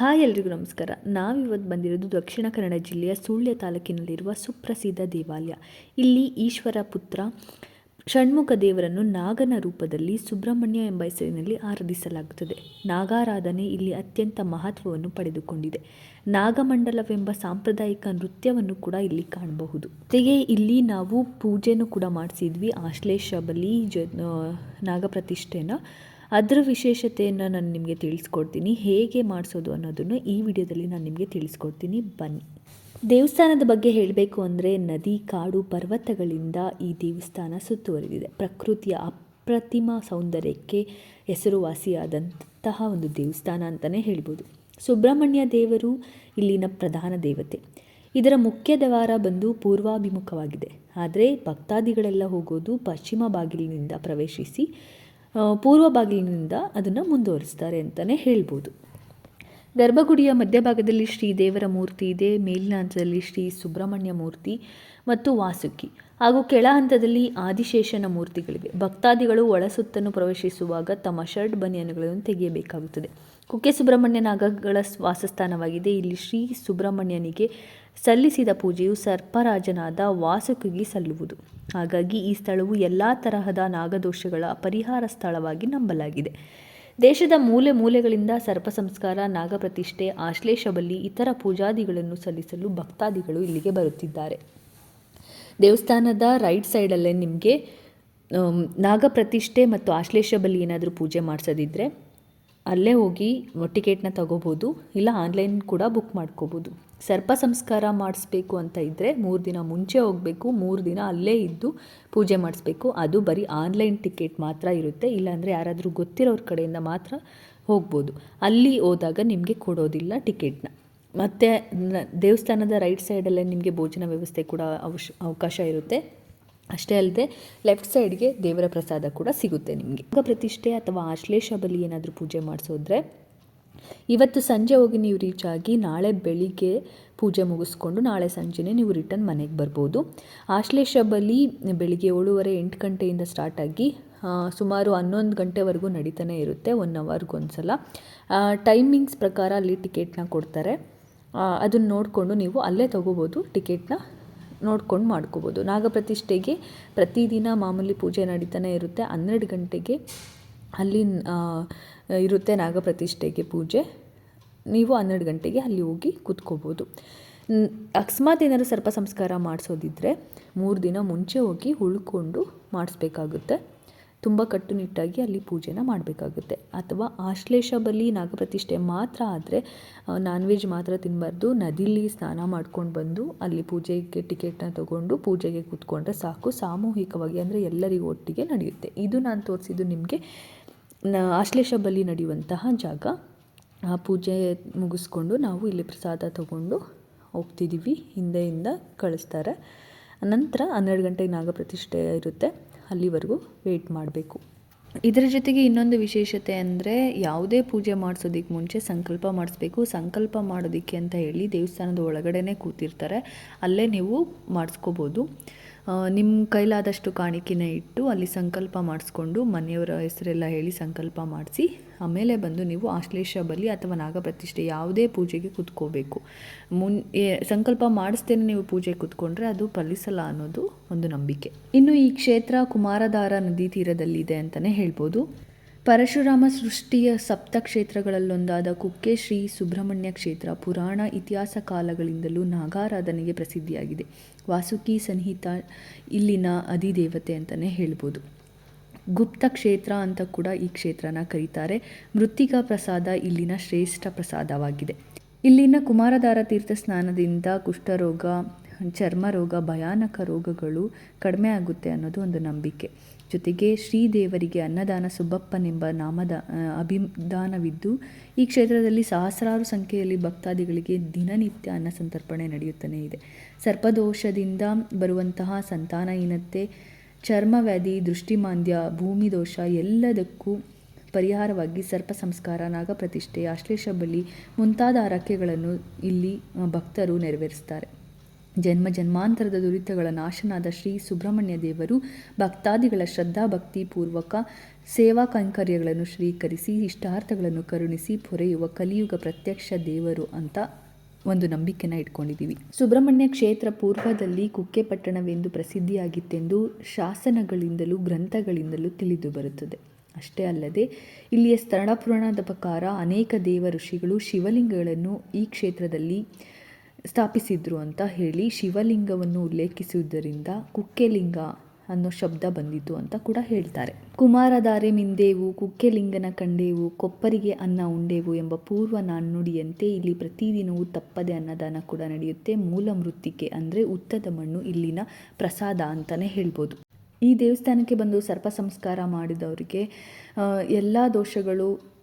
Hi ಎಲ್ರಿಗೂ ನಮಸ್ಕಾರ. ನಾವಿವತ್ತು ಬಂದಿರೋದು ದಕ್ಷಿಣ ಕನ್ನಡ ಜಿಲ್ಲೆಯ ಸುಳ್ಯ ತಾಲೂಕಿನಲ್ಲಿರುವ ಸುಪ್ರಸಿದ್ಧ ದೇವಾಲಯ. ಇಲ್ಲಿ ಈಶ್ವರ ಪುತ್ರ ಷಣ್ಮುಖ ದೇವರನ್ನು ನಾಗನ ರೂಪದಲ್ಲಿ ಸುಬ್ರಹ್ಮಣ್ಯ ಎಂಬ ಹೆಸರಿನಲ್ಲಿ ಆರಾಧಿಸಲಾಗುತ್ತದೆ. ನಾಗಾರಾಧನೆ ಇಲ್ಲಿ ಅತ್ಯಂತ ಮಹತ್ವವನ್ನು ಪಡೆದುಕೊಂಡಿದೆ. ನಾಗಮಂಡಲವೆಂಬ ಸಾಂಪ್ರದಾಯಿಕ ನೃತ್ಯವನ್ನು ಕೂಡ ಇಲ್ಲಿ ಕಾಣಬಹುದು. ಜೊತೆಗೆ ಇಲ್ಲಿ ನಾವು ಪೂಜೆಯನ್ನು ಕೂಡ ಮಾಡಿಸಿದ್ವಿ. ಆಶ್ಲೇಷ ಬಲಿ ಜ ನಾಗಪ್ರತಿಷ್ಠೆನ. ಅದರ ವಿಶೇಷತೆಯನ್ನು ನಾನು ನಿಮಗೆ ತಿಳಿಸ್ಕೊಡ್ತೀನಿ. ಹೇಗೆ ಮಾಡಿಸೋದು ಅನ್ನೋದನ್ನು ಈ ವಿಡಿಯೋದಲ್ಲಿ ನಾನು ನಿಮಗೆ ತಿಳಿಸ್ಕೊಡ್ತೀನಿ. ಬನ್ನಿ. ದೇವಸ್ಥಾನದ ಬಗ್ಗೆ ಹೇಳಬೇಕು ಅಂದರೆ ನದಿ, ಕಾಡು, ಪರ್ವತಗಳಿಂದ ಈ ದೇವಸ್ಥಾನ ಸುತ್ತುವರಿದಿದೆ. ಪ್ರಕೃತಿಯ ಅಪ್ರತಿಮ ಸೌಂದರ್ಯಕ್ಕೆ ಹೆಸರುವಾಸಿಯಾದಂತಹ ಒಂದು ದೇವಸ್ಥಾನ ಅಂತಲೇ ಹೇಳ್ಬೋದು. ಸುಬ್ರಹ್ಮಣ್ಯ ದೇವರು ಇಲ್ಲಿನ ಪ್ರಧಾನ ದೇವತೆ. ಇದರ ಮುಖ್ಯ ದ್ವಾರ ಬಂದು ಪೂರ್ವಾಭಿಮುಖವಾಗಿದೆ. ಆದರೆ ಭಕ್ತಾದಿಗಳೆಲ್ಲ ಹೋಗೋದು ಪಶ್ಚಿಮ ಬಾಗಿಲಿನಿಂದ ಪ್ರವೇಶಿಸಿ ಪೂರ್ವ ಬಾಗಿಲಿನಿಂದ ಅದನ್ನು ಮುಂದುವರಿಸ್ತಾರೆ ಅಂತಲೇ ಹೇಳ್ಬೋದು. ಗರ್ಭಗುಡಿಯ ಮಧ್ಯಭಾಗದಲ್ಲಿ ಶ್ರೀ ದೇವರ ಮೂರ್ತಿ ಇದೆ, ಮೇಲಿನ ಹಂತದಲ್ಲಿ ಶ್ರೀ ಸುಬ್ರಹ್ಮಣ್ಯ ಮೂರ್ತಿ ಮತ್ತು ವಾಸುಕಿ. ಹಾಗೂ ಕೆಳ ಹಂತದಲ್ಲಿ ಆದಿಶೇಷನ ಮೂರ್ತಿಗಳಿವೆ. ಭಕ್ತಾದಿಗಳು ಒಳಸುತ್ತನ್ನು ಪ್ರವೇಶಿಸುವಾಗ ತಮ್ಮ ಶರ್ಟ್, ಬನಿಯನ್ಗಳನ್ನು ತೆಗೆಯಬೇಕಾಗುತ್ತದೆ. ಕುಕ್ಕೆ ಸುಬ್ರಹ್ಮಣ್ಯ ನಾಗಗಳ ವಾಸಸ್ಥಾನವಾಗಿದೆ. ಇಲ್ಲಿ ಶ್ರೀ ಸುಬ್ರಹ್ಮಣ್ಯನಿಗೆ ಸಲ್ಲಿಸಿದ ಪೂಜೆಯು ಸರ್ಪರಾಜನಾದ ವಾಸುಕಿಗೆ ಸಲ್ಲುವುದು. ಹಾಗಾಗಿ ಈ ಸ್ಥಳವು ಎಲ್ಲ ತರಹದ ನಾಗದೋಷಗಳ ಪರಿಹಾರ ಸ್ಥಳವಾಗಿ ನಂಬಲಾಗಿದೆ. ದೇಶದ ಮೂಲೆ ಮೂಲೆಗಳಿಂದ ಸರ್ಪ ಸಂಸ್ಕಾರ ನಾಗಪ್ರತಿಷ್ಠೆ ಆಶ್ಲೇಷ ಬಲಿ, ಇತರ ಪೂಜಾದಿಗಳನ್ನು ಸಲ್ಲಿಸಲು ಭಕ್ತಾದಿಗಳು ಇಲ್ಲಿಗೆ ಬರುತ್ತಿದ್ದಾರೆ. ದೇವಸ್ಥಾನದ ರೈಟ್ ಸೈಡಲ್ಲೇ ನಿಮಗೆ ನಾಗಪ್ರತಿಷ್ಠೆ ಮತ್ತು ಆಶ್ಲೇಷ ಬಲಿ ಏನಾದರೂ ಪೂಜೆ ಮಾಡಿಸೋದಿದ್ರೆ, ಅಲ್ಲೇ ಹೋಗಿ ಟಿಕೆಟ್ನ ತಗೋಬೋದು, ಇಲ್ಲ ಆನ್ಲೈನ್ ಕೂಡ ಬುಕ್ ಮಾಡ್ಕೋಬೋದು. ಸರ್ಪ ಸಂಸ್ಕಾರ ಮಾಡಿಸ್ಬೇಕು ಅಂತ ಇದ್ದರೆ ಮೂರು ದಿನ ಮುಂಚೆ ಹೋಗಬೇಕು, ಮೂರು ದಿನ ಅಲ್ಲೇ ಇದ್ದು ಪೂಜೆ ಮಾಡಿಸ್ಬೇಕು. ಅದು ಬರೀ ಆನ್ಲೈನ್ ಟಿಕೆಟ್ ಮಾತ್ರ ಇರುತ್ತೆ. ಇಲ್ಲಾಂದರೆ ಯಾರಾದರೂ ಗೊತ್ತಿರೋರ ಕಡೆಯಿಂದ ಮಾತ್ರ ಹೋಗ್ಬೋದು. ಅಲ್ಲಿ ಹೋದಾಗ ನಿಮಗೆ ಕೊಡೋದಿಲ್ಲ ಟಿಕೆಟ್ನ. ಮತ್ತು ದೇವಸ್ಥಾನದ ರೈಟ್ ಸೈಡಲ್ಲೇ ನಿಮಗೆ ಭೋಜನ ವ್ಯವಸ್ಥೆ ಕೂಡ ಅವಶ್, ಅವಕಾಶ ಇರುತ್ತೆ. ಅಷ್ಟೇ ಅಲ್ಲದೆ ಲೆಫ್ಟ್ ಸೈಡ್ಗೆ ದೇವರ ಪ್ರಸಾದ ಕೂಡ ಸಿಗುತ್ತೆ ನಿಮಗೆ. ಪ್ರತಿಷ್ಠೆ ಅಥವಾ ಆಶ್ಲೇಷ ಬಲಿ ಏನಾದರೂ ಪೂಜೆ ಮಾಡಿಸೋದ್ರೆ ಇವತ್ತು ಸಂಜೆ ಹೋಗಿ ನೀವು ರೀಚ್ ಆಗಿ ನಾಳೆ ಬೆಳಿಗ್ಗೆ ಪೂಜೆ ಮುಗಿಸ್ಕೊಂಡು ನಾಳೆ ಸಂಜೆನೇ ನೀವು ರಿಟರ್ನ್ ಮನೆಗೆ ಬರ್ಬೋದು. ಆಶ್ಲೇಷ ಬಲಿ ಬೆಳಿಗ್ಗೆ ಏಳುವರೆ ಎಂಟು ಗಂಟೆಯಿಂದ ಸ್ಟಾರ್ಟ್ ಆಗಿ ಸುಮಾರು ಹನ್ನೊಂದು ಗಂಟೆವರೆಗೂ ನಡೀತಾನೆ ಇರುತ್ತೆ ಒನ್ ಅವರ್ಗೊಂದು ಸಲ ಟೈಮಿಂಗ್ಸ್ ಪ್ರಕಾರ ಅಲ್ಲಿ ಟಿಕೆಟ್ನ ಕೊಡ್ತಾರೆ. ಅದನ್ನು ನೋಡಿಕೊಂಡು ನೀವು ಅಲ್ಲೇ ತೊಗೋಬೋದು ಟಿಕೆಟ್ನ ನೋಡ್ಕೊಂಡು ಮಾಡ್ಕೋಬೋದು. ನಾಗಪ್ರತಿಷ್ಠೆಗೆ ಪ್ರತಿದಿನ ಮಾಮೂಲಿ ಪೂಜೆ ನಡೀತಾನೆ ಇರುತ್ತೆ, ಹನ್ನೆರಡು ಗಂಟೆಗೆ. ಅಲ್ಲಿ ಇರುತ್ತೆ ನಾಗಪ್ರತಿಷ್ಠೆಗೆ ಪೂಜೆ. ನೀವು ಹನ್ನೆರಡು ಗಂಟೆಗೆ ಅಲ್ಲಿ ಹೋಗಿ ಕೂತ್ಕೋಬೋದು. ಅಕಸ್ಮಾತ್ ಏನಾದ್ರು ಸರ್ಪ ಸಂಸ್ಕಾರ ಮಾಡಿಸೋದಿದ್ರೆ ಮೂರು ದಿನ ಮುಂಚೆ ಹೋಗಿ ಉಳ್ಕೊಂಡು ಮಾಡಿಸ್ಬೇಕಾಗುತ್ತೆ. ತುಂಬ ಕಟ್ಟುನಿಟ್ಟಾಗಿ ಅಲ್ಲಿ ಪೂಜೆನ ಮಾಡಬೇಕಾಗುತ್ತೆ. ಅಥವಾ ಆಶ್ಲೇಷ ಬಲಿ ನಾಗಪ್ರತಿಷ್ಠೆ ಮಾತ್ರ ಆದರೆ ನಾನ್ ವೆಜ್ ಮಾತ್ರ ತಿನ್ನಬಾರ್ದು ನದಿಲಿ ಸ್ನಾನ ಮಾಡ್ಕೊಂಡು ಬಂದು ಅಲ್ಲಿ ಪೂಜೆಗೆ ಟಿಕೆಟ್ನ ತೊಗೊಂಡು ಪೂಜೆಗೆ ಕೂತ್ಕೊಂಡ್ರೆ ಸಾಕು. ಸಾಮೂಹಿಕವಾಗಿ ಅಂದರೆ ಎಲ್ಲರಿಗೂ ಒಟ್ಟಿಗೆ ನಡೆಯುತ್ತೆ. ಇದು ನಾನು ತೋರಿಸಿದ್ದು ನಿಮಗೆ ಆಶ್ಲೇಷ ಬಲಿ ನಡೆಯುವಂತಹ ಜಾಗ. ಆ ಪೂಜೆ ಮುಗಿಸ್ಕೊಂಡು ನಾವು ಇಲ್ಲಿ ಪ್ರಸಾದ ತಗೊಂಡು ಹೋಗ್ತಿದ್ದೀವಿ ಹಿಂದೆಯಿಂದ ಕಳಿಸ್ತಾರೆ. ನಂತರ ಹನ್ನೆರಡು ಗಂಟೆಗೆ ನಾಗಪ್ರತಿಷ್ಠೆ ಇರುತ್ತೆ. ಅಲ್ಲಿವರೆಗೂ ವೆಯ್ಟ್ ಮಾಡಬೇಕು. ಇದರ ಜೊತೆಗೆ ಇನ್ನೊಂದು ವಿಶೇಷತೆ ಅಂದರೆ ಯಾವುದೇ ಪೂಜೆ ಮಾಡಿಸೋದಕ್ಕೆ ಮುಂಚೆ ಸಂಕಲ್ಪ ಮಾಡಿಸ್ಬೇಕು. ಸಂಕಲ್ಪ ಮಾಡೋದಕ್ಕೆ ಅಂತ ಹೇಳಿ ದೇವಸ್ಥಾನದ ಒಳಗಡೆನೇ ಕೂತಿರ್ತಾರೆ. ಅಲ್ಲೇ ನೀವು ಮಾಡಿಸ್ಕೋಬೋದು. ನಿಮ್ಮ ಕೈಲಾದಷ್ಟು ಕಾಣಿಕೆನ ಇಟ್ಟು ಅಲ್ಲಿ ಸಂಕಲ್ಪ ಮಾಡಿಸ್ಕೊಂಡು ಮನೆಯವರ ಹೆಸರೆಲ್ಲ ಹೇಳಿ ಸಂಕಲ್ಪ ಮಾಡಿಸಿ, ಆಮೇಲೆ ಬಂದು ನೀವು ಆಶ್ಲೇಷ ಬಲಿ ಅಥವಾ ನಾಗಪ್ರತಿಷ್ಠೆ ಯಾವುದೇ ಪೂಜೆಗೆ ಕೂತ್ಕೋಬೇಕು. ಮುನ್ ಸಂಕಲ್ಪ ಮಾಡಿಸ್ತೇನೆ ನೀವು ಪೂಜೆ ಕೂತ್ಕೊಂಡ್ರೆ ಅದು ಫಲಿಸಲ್ಲ ಅನ್ನೋದು ಒಂದು ನಂಬಿಕೆ. ಇನ್ನು ಈ ಕ್ಷೇತ್ರ ಕುಮಾರಧಾರ ನದಿ ತೀರದಲ್ಲಿದೆ ಅಂತಲೇ ಹೇಳ್ಬೋದು. ಪರಶುರಾಮ ಸೃಷ್ಟಿಯ ಸಪ್ತ ಕ್ಷೇತ್ರಗಳಲ್ಲೊಂದಾದ ಕುಕ್ಕೆ ಶ್ರೀ ಸುಬ್ರಹ್ಮಣ್ಯ ಕ್ಷೇತ್ರ ಪುರಾಣ ಇತಿಹಾಸ ಕಾಲಗಳಿಂದಲೂ ನಾಗಾರಾಧನೆಗೆ ಪ್ರಸಿದ್ಧಿಯಾಗಿದೆ. ವಾಸುಕಿ ಸಂಹಿತ ಇಲ್ಲಿನ ಅಧಿದೇವತೆ ಅಂತಲೇ ಹೇಳ್ಬೋದು. ಗುಪ್ತ ಕ್ಷೇತ್ರ ಅಂತ ಕೂಡ ಈ ಕ್ಷೇತ್ರನ ಕರೀತಾರೆ. ಮೃತ್ತಿಕಾ ಪ್ರಸಾದ ಇಲ್ಲಿನ ಶ್ರೇಷ್ಠ ಪ್ರಸಾದವಾಗಿದೆ. ಇಲ್ಲಿನ ಕುಮಾರಧಾರ ತೀರ್ಥ ಸ್ನಾನದಿಂದ ಕುಷ್ಠರೋಗ ಚರ್ಮ ರೋಗ, ಭಯಾನಕ ರೋಗಗಳು ಕಡಿಮೆ ಆಗುತ್ತೆ ಅನ್ನೋದು ಒಂದು ನಂಬಿಕೆ. ಜೊತೆಗೆ ಶ್ರೀದೇವರಿಗೆ ಅನ್ನದಾನ ಸುಬ್ಬಪ್ಪನೆಂಬ ನಾಮದ ಅಭಿದಾನವಿದ್ದು, ಈ ಕ್ಷೇತ್ರದಲ್ಲಿ ಸಹಸ್ರಾರು ಸಂಖ್ಯೆಯಲ್ಲಿ ಭಕ್ತಾದಿಗಳಿಗೆ ದಿನನಿತ್ಯ ಅನ್ನ ಸಂತರ್ಪಣೆ ನಡೆಯುತ್ತಲೇ ಇದೆ. ಸರ್ಪದೋಷದಿಂದ ಬರುವಂತಹ ಸಂತಾನಹೀನತೆ ಚರ್ಮವ್ಯಾಧಿ ದೃಷ್ಟಿಮಾಂದ್ಯ, ಭೂಮಿ ದೋಷ ಎಲ್ಲದಕ್ಕೂ ಪರಿಹಾರವಾಗಿ ಸರ್ಪ ಸಂಸ್ಕಾರ, ನಾಗಪ್ರತಿಷ್ಠೆ ಆಶ್ಲೇಷ ಬಲಿ ಮುಂತಾದ ಹರಕೆಗಳನ್ನು ಇಲ್ಲಿ ಭಕ್ತರು ನೆರವೇರಿಸ್ತಾರೆ. ಜನ್ಮ ಜನ್ಮಾಂತರದ ದುರಿತಗಳ ನಾಶನಾದ ಶ್ರೀ ಸುಬ್ರಹ್ಮಣ್ಯ ದೇವರು ಭಕ್ತಾದಿಗಳ ಶ್ರದ್ಧಾ ಭಕ್ತಿ ಪೂರ್ವಕ ಸೇವಾ ಕೈಂಕರ್ಯಗಳನ್ನು ಶ್ರೀಕರಿಸಿ, ಇಷ್ಟಾರ್ಥಗಳನ್ನು ಕರುಣಿಸಿ, ಪೊರೆಯುವ ಕಲಿಯುಗ ಪ್ರತ್ಯಕ್ಷ ದೇವರು ಅಂತ ಒಂದು ನಂಬಿಕೆನ ಇಟ್ಕೊಂಡಿದ್ದೀವಿ. ಸುಬ್ರಹ್ಮಣ್ಯ ಕ್ಷೇತ್ರ ಪೂರ್ವದಲ್ಲಿ ಕುಕ್ಕೆ ಪಟ್ಟಣವೆಂದು ಪ್ರಸಿದ್ಧಿಯಾಗಿತ್ತೆಂದು ಶಾಸನಗಳಿಂದಲೂ ಗ್ರಂಥಗಳಿಂದಲೂ ತಿಳಿದು ಬರುತ್ತದೆ. ಅಷ್ಟೇ ಅಲ್ಲದೆ, ಇಲ್ಲಿಯ ಸ್ತರಣ ಪುರಾಣದ ಪ್ರಕಾರ ಅನೇಕ ದೇವ ಋಷಿಗಳು ಶಿವಲಿಂಗಗಳನ್ನು ಈ ಕ್ಷೇತ್ರದಲ್ಲಿ ಸ್ಥಾಪಿಸಿದ್ರು ಅಂತ ಹೇಳಿ ಶಿವಲಿಂಗವನ್ನು ಉಲ್ಲೇಖಿಸುವುದರಿಂದ ಕುಕ್ಕೆಲಿಂಗ ಅನ್ನೋ ಶಬ್ದ ಬಂದಿತು ಅಂತ ಕೂಡ ಹೇಳ್ತಾರೆ. ಕುಮಾರಧಾರೆ ಮಿಂದೇವು, ಕುಕ್ಕೆಲಿಂಗನ ಕಂಡೇವು, ಕೊಪ್ಪರಿಗೆ ಅನ್ನ ಉಂಡೇವು ಎಂಬ ಪೂರ್ವ ನಾಣ್ಣುಡಿಯಂತೆ ಇಲ್ಲಿ ಪ್ರತಿದಿನವೂ ತಪ್ಪದೆ ಅನ್ನದಾನ ಕೂಡ ನಡೆಯುತ್ತೆ. ಮೂಲ ಮೃತ್ತಿಕೆ ಅಂದರೆ ಉತ್ತದ ಮಣ್ಣು ಇಲ್ಲಿನ ಪ್ರಸಾದ ಅಂತಲೇ ಹೇಳ್ಬೋದು. ಈ ದೇವಸ್ಥಾನಕ್ಕೆ ಬಂದು ಸರ್ಪ ಸಂಸ್ಕಾರ ಮಾಡಿದವರಿಗೆ ಎಲ್ಲ ದೋಷಗಳು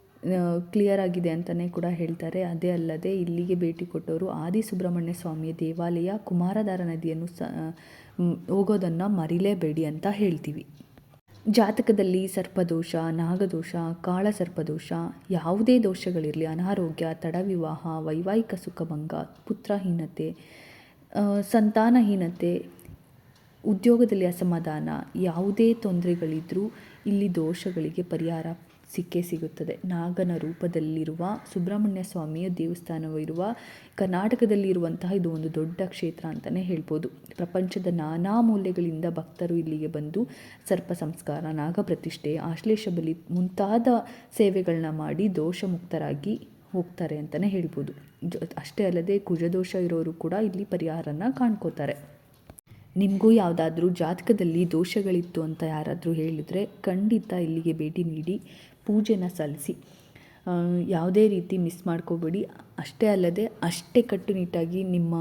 ಕ್ಲಿಯರ್ ಆಗಿದೆ ಅಂತಲೇ ಕೂಡ ಹೇಳ್ತಾರೆ. ಅದೇ ಅಲ್ಲದೆ ಇಲ್ಲಿಗೆ ಭೇಟಿ ಕೊಟ್ಟವರು ಆದಿ ಸುಬ್ರಹ್ಮಣ್ಯ ಸ್ವಾಮಿಯ ದೇವಾಲಯ ಕುಮಾರಧಾರ ನದಿಯನ್ನು ಸ ಹೋಗೋದನ್ನು ಮರಿಲೇಬೇಡಿ ಅಂತ ಹೇಳ್ತೀವಿ. ಜಾತಕದಲ್ಲಿ ಸರ್ಪದೋಷ, ನಾಗದೋಷ ಕಾಳ ಸರ್ಪದೋಷ ಯಾವುದೇ ದೋಷಗಳಿರಲಿ, ಅನಾರೋಗ್ಯ, ತಡವಿವಾಹ, ವೈವಾಹಿಕ ಸುಖಭಂಗ, ಪುತ್ರಹೀನತೆ ಸಂತಾನಹೀನತೆ, ಉದ್ಯೋಗದಲ್ಲಿ ಅಸಮಾಧಾನ, ಯಾವುದೇ ತೊಂದರೆಗಳಿದ್ದರೂ ಇಲ್ಲಿ ದೋಷಗಳಿಗೆ ಪರಿಹಾರ ಸಿಕ್ಕೇ ಸಿಗುತ್ತದೆ. ನಾಗನ ರೂಪದಲ್ಲಿರುವ ಸುಬ್ರಹ್ಮಣ್ಯ ಸ್ವಾಮಿಯ ದೇವಸ್ಥಾನವಿರುವ ಕರ್ನಾಟಕದಲ್ಲಿರುವಂತಹ ಇದು ಒಂದು ದೊಡ್ಡ ಕ್ಷೇತ್ರ ಅಂತಲೇ ಹೇಳ್ಬೋದು. ಪ್ರಪಂಚದ ನಾನಾ ಮೂಲೆಗಳಿಂದ ಭಕ್ತರು ಇಲ್ಲಿಗೆ ಬಂದು ಸರ್ಪ ಸಂಸ್ಕಾರ ನಾಗಪ್ರತಿಷ್ಠೆ ಆಶ್ಲೇಷ ಬಲಿ ಮುಂತಾದ ಸೇವೆಗಳನ್ನ ಮಾಡಿ ದೋಷ ಮುಕ್ತರಾಗಿ ಹೋಗ್ತಾರೆ ಅಂತಲೇ ಹೇಳ್ಬೋದು. ಅಷ್ಟೇ ಅಲ್ಲದೆ ಕುಜದೋಷ ಇರೋರು ಕೂಡ ಇಲ್ಲಿ ಪರಿಹಾರನ ಕಾಣ್ಕೋತಾರೆ. ನಿಮಗೂ ಯಾವುದಾದ್ರೂ ಜಾತಕದಲ್ಲಿ ದೋಷಗಳಿತ್ತು ಅಂತ ಯಾರಾದರೂ ಹೇಳಿದರೆ ಖಂಡಿತ ಇಲ್ಲಿಗೆ ಭೇಟಿ ನೀಡಿ. ಪೂಜೆನ ಸಲ್ಲಿಸಿ ಯಾವುದೇ ರೀತಿ ಮಿಸ್ ಮಾಡ್ಕೋಬೇಡಿ. ಅಷ್ಟೇ ಅಲ್ಲದೆ ಅಷ್ಟೇ ಕಟ್ಟುನಿಟ್ಟಾಗಿ ನಿಮ್ಮ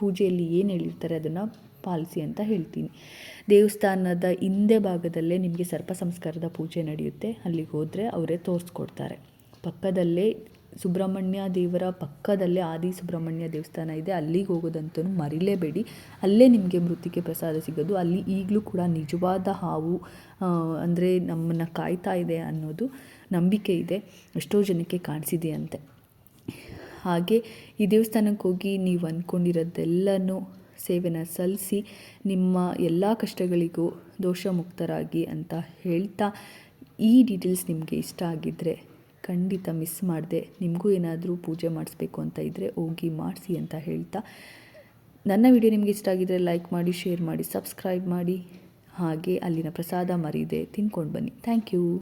ಪೂಜೆಯಲ್ಲಿ ಏನು ಹೇಳಿರ್ತಾರೆ ಅದನ್ನು ಪಾಲಿಸಿ ಅಂತ ಹೇಳ್ತೀನಿ. ದೇವಸ್ಥಾನದ ಹಿಂದೆ ಭಾಗದಲ್ಲೇ ನಿಮಗೆ ಸರ್ಪ ಸಂಸ್ಕಾರದ ಪೂಜೆ ನಡೆಯುತ್ತೆ. ಅಲ್ಲಿಗೆ ಹೋದರೆ ಅವರೇ ತೋರಿಸ್ಕೊಡ್ತಾರೆ. ಪಕ್ಕದಲ್ಲೇ ಸುಬ್ರಹ್ಮಣ್ಯ ದೇವರ ಪಕ್ಕದಲ್ಲೇ ಆದಿ ಸುಬ್ರಹ್ಮಣ್ಯ ದೇವಸ್ಥಾನ ಇದೆ. ಅಲ್ಲಿಗೆ ಹೋಗೋದಂತೂ ಮರಿಲೇಬೇಡಿ. ಅಲ್ಲೇ ನಿಮಗೆ ಮೃತ್ತಿಕೆ ಪ್ರಸಾದ ಸಿಗೋದು. ಅಲ್ಲಿ ಈಗಲೂ ಕೂಡ ನಿಜವಾದ ಹಾವು ಅಂದರೆ ನಮ್ಮನ್ನು ಕಾಯ್ತಾ ಇದೆ ಅನ್ನೋದು ನಂಬಿಕೆ ಇದೆ. ಎಷ್ಟೋ ಜನಕ್ಕೆ ಕಾಣಿಸಿದೆ ಅಂತೆ ಹಾಗೆ ಈ ದೇವಸ್ಥಾನಕ್ಕೆ ಹೋಗಿ ನೀವು ಅಂದ್ಕೊಂಡಿರೋದೆಲ್ಲನೂ ಸೇವೆನ ಸಲ್ಲಿಸಿ, ನಿಮ್ಮ ಎಲ್ಲ ಕಷ್ಟಗಳಿಗೂ ದೋಷ ಮುಕ್ತರಾಗಿ ಅಂತ ಹೇಳ್ತಾ ಈ ಡೀಟೇಲ್ಸ್ ನಿಮಗೆ ಇಷ್ಟ ಆಗಿದ್ದರೆ ಖಂಡಿತ ಮಿಸ್ ಮಾಡಿದೆ. ನಿಮಗೂ ಏನಾದರೂ ಪೂಜೆ ಮಾಡಿಸ್ಬೇಕು ಅಂತ ಇದ್ದರೆ ಹೋಗಿ ಮಾಡಿಸಿ ಅಂತ ಹೇಳ್ತಾ. ನನ್ನ ವಿಡಿಯೋ ನಿಮಗೆ ಇಷ್ಟ ಆಗಿದ್ದರೆ ಲೈಕ್ ಮಾಡಿ ಶೇರ್ ಮಾಡಿ ಸಬ್ಸ್ಕ್ರೈಬ್ ಮಾಡಿ. ಹಾಗೆ ಅಲ್ಲಿನ ಪ್ರಸಾದ ಮರಿದೆ. ತಿನ್ಕೊಂಡು ಬನ್ನಿ. Thank you